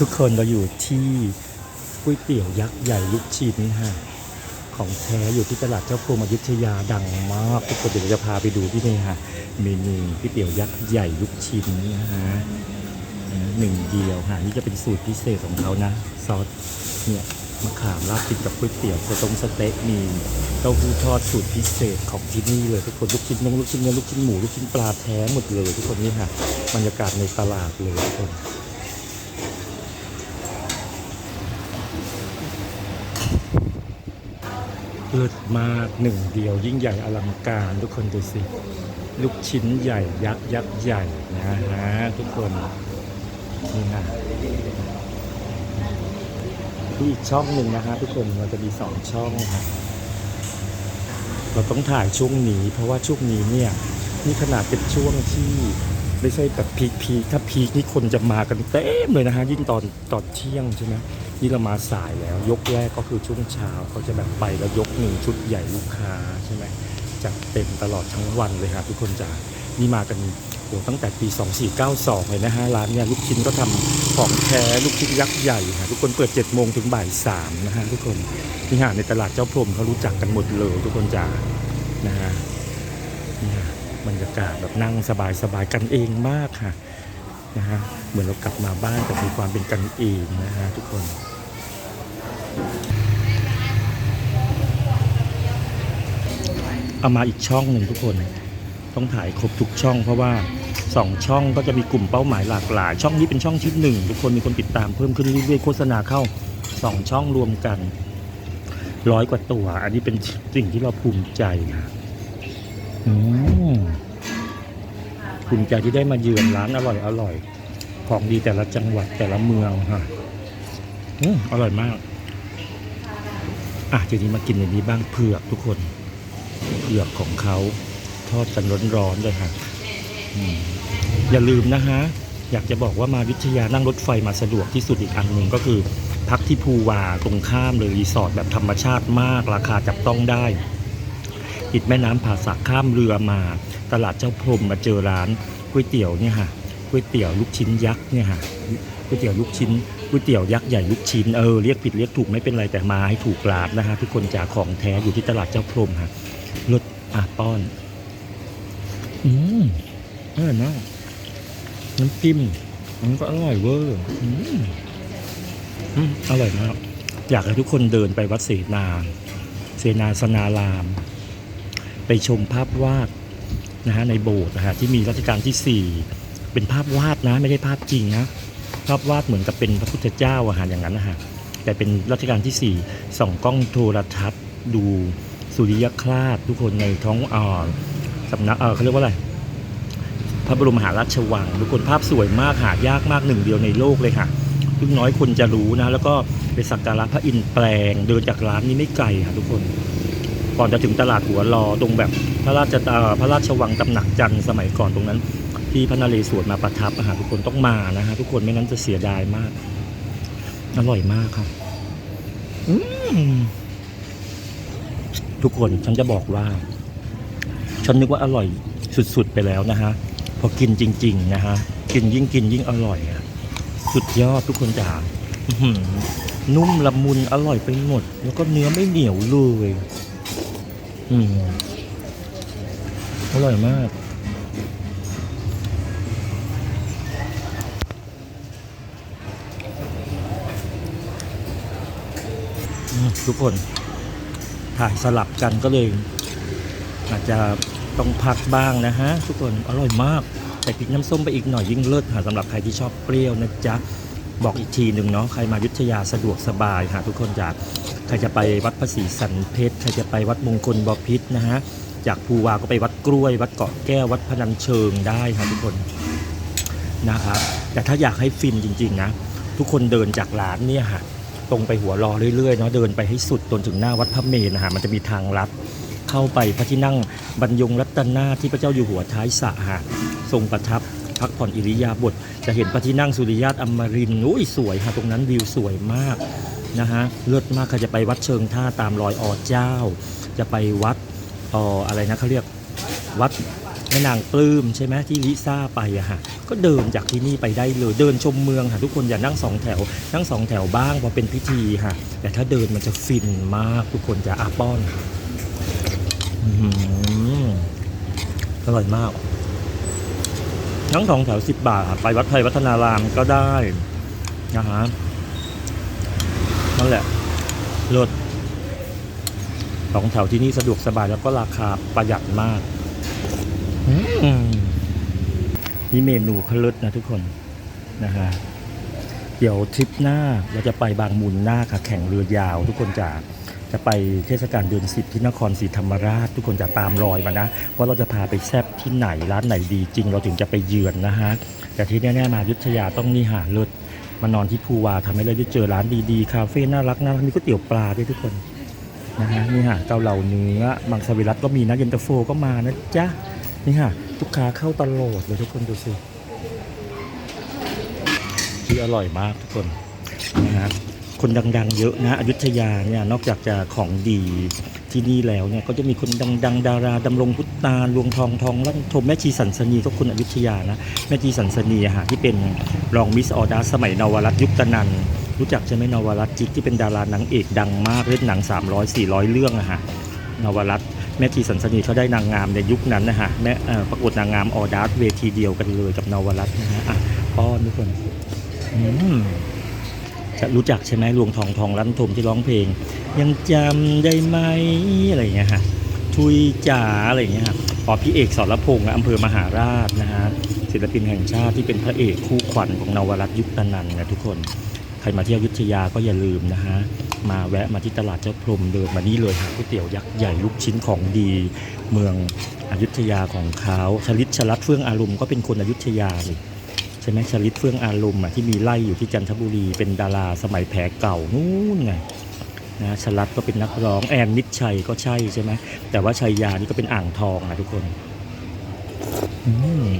ทุกคนเราอยู่ที่ก๋วยเตี๋ยวยักษ์ใหญ่ลูกชิ้นฮะของแท้อยู่ที่ตลาดเจ้าพรมอยุธยาดังมากทุกคนเดี๋ยวจะพาไปดูที่นี่ฮะเมนูก๋วยเตี๋ยวยักษ์ใหญ่ลูกชิ้นนะฮะหนึ่งเดียวฮะนี่จะเป็นสูตรพิเศษของเขานะซอสเนี่ยมะขามราดติดกับก๋วยเตี๋ยวสตงสเต๊ะมีเต้าหู้ทอดสูตรพิเศษของที่นี่เลยทุกคนลูกชิ้นนงลูกชิ้นเนื้อลูกชิ้นหมูลูกชิ้นปลาแท้หมดเลย ทุกคนนี่ฮะบรรยากาศในตลาดเลยทุกคน เลิศมากหนึ่งเดียว ยิ่งใหญ่อลังการทุกคนดูสิ ลูกชิ้นใหญ่ยักษ์ยักษ์ใหญ่นะฮะทุกคนนี่นะดูอีกช่องหนึ่งนะฮะทุกคนเราจะมีสองช่องนะเราต้องถ่ายช่วงนี้ เพราะว่าช่วงนี้เนี่ยนี่ขนาดเป็นช่วงที่ไม่ใช่แบบพีคพีคถ้าพีคนี่คนจะมากันเต็มเลยนะฮะยิ่งตอนตอนเที่ยงใช่ไหม นี่เรามาสายแล้ว ยกแรกก็คือช่วงเช้าเขาจะแบบไปแล้วยกหนึ่งชุดใหญ่ลูกค้าใช่ไหมจัดเต็มตลอดทั้งวันเลยครับทุกคนจ๋านี่มากันโหตั้งแต่ปี 2492 เลยนะฮะร้านเนี่ยลูกชิ้นก็ทำของแท้ลูกชิ้นยักษ์ใหญ่ค่ะทุกคนเปิด 7 โมงถึงบ่าย3นะฮะทุกคนนี่ฮะในตลาดเจ้าพรมเขารู้จักกันหมดเลยทุกคนจ๋านะฮะนี่ฮะบรรยากาศแบบนั่งสบายๆกันเองมากค่ะนะฮะเหมือนเรากลับมาบ้านแต่มีความเป็นกันเองนะฮะทุกคน เอามาอีกช่องหนึ่งทุกคน ต้องถ่ายครบทุกช่อง เพราะว่าสองช่องก็จะมีกลุ่มเป้าหมายหลากหลาย ช่องนี้เป็นช่องที่หนึ่งทุกคนมีคนติดตามเพิ่มขึ้นเรื่อยๆโฆษณาเข้าสองช่องรวมกันร้อยกว่าตัว อันนี้เป็นสิ่งที่เราภูมิใจนะภูมิใจที่ได้มาเยือนร้านอร่อยอร่อย ของดีแต่ละจังหวัดแต่ละเมืองฮะออร่อยมาก อะทีนี้มากินในนี้บ้างเผือกทุกคน เผือกของเขาทอดกันร้อนๆเลยฮะอย่าลืมนะฮะ อยากจะบอกว่ามาวิทยานั่งรถไฟมาสะดวกที่สุดอีกอันหนึ่งก็คือ พักที่ภูวาตรงข้ามเลยรีสอร์ทแบบธรรมชาติมาก ราคาจับต้องได้ติดแม่น้ำผาสักข้ามเรือมา ตลาดเจ้าพรมมาเจอร้านก๋วยเตี๋ยวเนี่ยฮะก๋วยเตี๋ยวลูกชิ้นยักษ์เนี่ยฮะก๋วยเตี๋ยวลูกชิ้น ก๋วยเตี๋ยวยักษ์ใหญ่ลูกชิ้นเออเรียกผิดเรียกถูกไม่เป็นไรแต่มาให้ถูกร้านนะฮะทุกคนจากของแท้อยู่ที่ตลาดเจ้าพรมฮะรสอะป้อน อืมอร่อยมากน้ำจิ้มมันก็อร่อยเวอร์อืมอืมอร่อยมากอยากให้ทุกคนเดินไปวัดเสนา เสนาสนาราม ไปชมภาพวาดนะฮะในโบสถ์นะฮะที่มีรัชกาลที่สี่เป็นภาพวาดนะ ไม่ใช่ภาพจริงนะ ภาพวาดเหมือนกับเป็นพระพุทธเจ้าอะฮะอย่างนั้นนะฮะแต่เป็นรัชกาลที่สี่ส่องกล้องโทรทัศน์ ดูสุริยคราสทุกคนในท้องอ่าสำนักเออเขาเรียกว่าอะไรพระบรมมหาราชวังทุกคนภาพสวยมากหายากมากหนึ่งเดียวในโลกเลยค่ะเพิ่งน้อยคนจะรู้นะ แล้วก็ไปสักการะพระอินทร์แปลง เดินจากร้านนี้ไม่ไกลค่ะทุกคนก่อนจะถึงตลาดหัวรอตรงแบบพระราชเอ่อพระราชวังตำหนักจันทร์สมัยก่อนตรงนั้น ที่พระนเรศวรมาประทับอาหารทุกคนต้องมานะฮะทุกคนไม่นั้นจะเสียดายมาก อร่อยมากครับทุกคนฉันจะบอกว่า ฉันนึกว่าอร่อยสุดๆไปแล้วนะฮะพอกินจริง ๆ นะฮะกินยิ่งกินยิ่งอร่อยอะสุดยอดทุกคนจ๋านุ่มละมุนอร่อยไปหมด แล้วก็เนื้อไม่เหนียวเลย อืมอร่อยมาก ทุกคนถ่ายสลับกันก็เลย อาจจะต้องพักบ้างนะฮะ ทุกคนอร่อยมากแต่พริกน้ำส้มไปอีกหน่อยยิ่งเลิศค่ะสำหรับใครที่ชอบเปรี้ยวนะจ๊ะ บอกอีกทีหนึ่งเนาะใครมายุทธยาสะดวกสบายค่ะทุกคนจากใครจะไปวัดพระศรีสันเพชรใครจะไปวัดมงคลบพิษนะฮะจากภูวาก็ไปวัดกล้วย วัดเกาะแก้ววัดพนัญเชิงได้ค่ะทุกคนนะครับแต่ถ้าอยากให้ฟินจริง ๆ นะ ทุกคนเดินจากร้านเนี่ยค่ะ ตรงไปหัวรอเรื่อยๆเนาะเดินไปให้สุดจนถึงหน้าวัดพระเมรุนะฮะมันจะมีทางลัดเข้าไปพระที่นั่งบรรยงรัตนาที่พระเจ้าอยู่หัวท้ายสระฮะทรงประทับพักผ่อนอิริยาบถจะเห็นพระที่นั่งสุริยาตอมรินอุ้ยสวยฮะตรงนั้นวิวสวยมากนะฮะเลิศมากใครจะไปวัดเชิงท่าตามรอยออเจ้า จะไปวัดเอออะไรนะเขาเรียกวัด แม่นางปลื้มใช่ไหมที่ลิซ่าไปอะฮะก็เดินจากที่นี่ไปได้เลย เดินชมเมืองค่ะทุกคนอย่านั่งสองแถว นั่งสองแถวบ้างพอเป็นพิธีค่ะ แต่ถ้าเดินมันจะฟินมากทุกคนจะอาป้อนอื้อหืออร่อยมากทั้งสองแถวสิบบาท ไปวัดไทยวัฒนารามก็ได้นะฮะนั่นแหละรถสองแถวที่นี่สะดวกสบายแล้วก็ราคาประหยัดมาก นี่เมนูเขลิศนะทุกคนนะฮะเดี๋ยวทริปหน้าเราจะไปบางมูลหน้าค่ะแข่งเรือยาว ทุกคนจะจะไปเทศกาลเดือนสิบที่นครศรีธรรมราช ทุกคนจะตามรอยมานะว่าเราจะพาไปแซบที่ไหนร้านไหนดีจริง เราถึงจะไปเยือนนะฮะแต่ที่แน่ๆมายุทธยาต้องนี่หาเลิศมานอนที่ภูวาทำให้เราได้เจอร้านดีๆ คาเฟ่น่ารักน่ารักมีก๋วยเตี๋ยวปลาด้วยทุกคนนะฮะนี่ฮะเกาเหลาเนื้อมังสวิรัตก็มีนะเย็นตาโฟก็มานะจ๊ะ นี่ค่ะลูกค้าเข้าตลอดเลยทุกคนดูสิที่อร่อยมากทุกคนนะฮะคนดังๆ เยอะนะอยุธยาเนี่ยนอกจากจะของดีที่นี่แล้วเนี่ยก็จะมีคนดังๆ ดาราดำรงพุตตาลวงทองทองลั่นทมแม่ชีสันสนีก็คนอยุธยานะแม่ชีสันสนีอะฮะที่เป็นรองมิสออดาสมัยนวรัตยุคตนันรู้จักใช่ไหมนวรัตจิกที่เป็นดารานางเอกดังมากเล่นหนัง 300 400 เรื่องอะฮะนวรัตน์ แม่ทีสันสนีเขาได้นางงามในยุคนั้นนะฮะแม่ประกวดนางงามออดัสเวทีเดียวกันเลยกับนวรัตน์นะฮะอะป้อนทุกคนจะรู้จักใช่ไหมลวงทองทองรันทมที่ร้องเพลง ยังจำได้ไหมอะไรอย่างเงี้ยฮะทุยจ๋าอะไรอย่างเงี้ยฮะอ๋อพี่เอกสรพงษ์อำเภอมหาราชนะฮะศิลปินแห่งชาติที่เป็นพระเอกคู่ขวัญของนวรัตน์ยุคนันนะทุกคน ใครมาเที่ยวยุธยาก็อย่าลืมนะฮะ มาแวะมาที่ตลาดเจ้าพรมเดินมานี่เลยหาก๋วยเตี๋ยวยักษ์ใหญ่ลูกชิ้นของดี เมืองอยุธยาของเขาชลิตชลัดเฟื่องอารมณ์ก็เป็นคนอยุธยาเลยใช่ไหมชลิตเฟื่องอารมณ์อะที่มีไล่อยู่ที่จันทบุรีเป็นดาราสมัยแผลเก่านู่นไงนะชลัดก็เป็นนักร้องแอนนิดชัยก็ใช่ใช่ไหมแต่ว่าชัยยานี่ก็เป็นอ่างทองนะทุกคน อืม